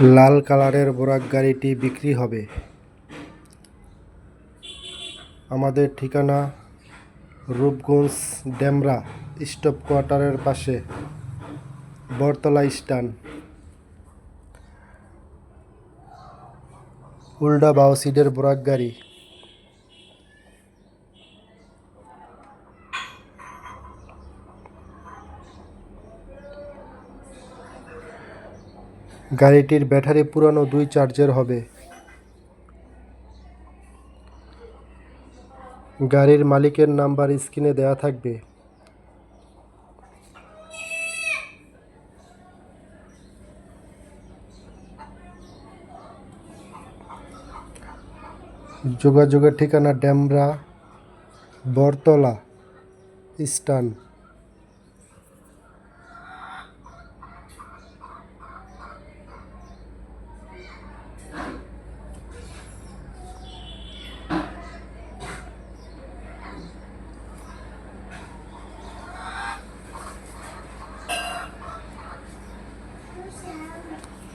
লাল কালারের বোরাক গাড়িটি বিক্রি হবে। আমাদের ঠিকানা রূপগঞ্জ ডেমরা স্টপ কোয়ার্টারের পাশে বরতলা স্ট্যান্ড। উল্ডা বাউসিডের বোরাক গাড়ি। গাড়িটির ব্যাটারি পুরানো দুই চার্জের হবে। গাড়ির মালিকের নাম্বার স্ক্রিনে দেয়া থাকবে। যোগাযোগের ঠিকানা ডেমরা বরতলা, স্টান। So.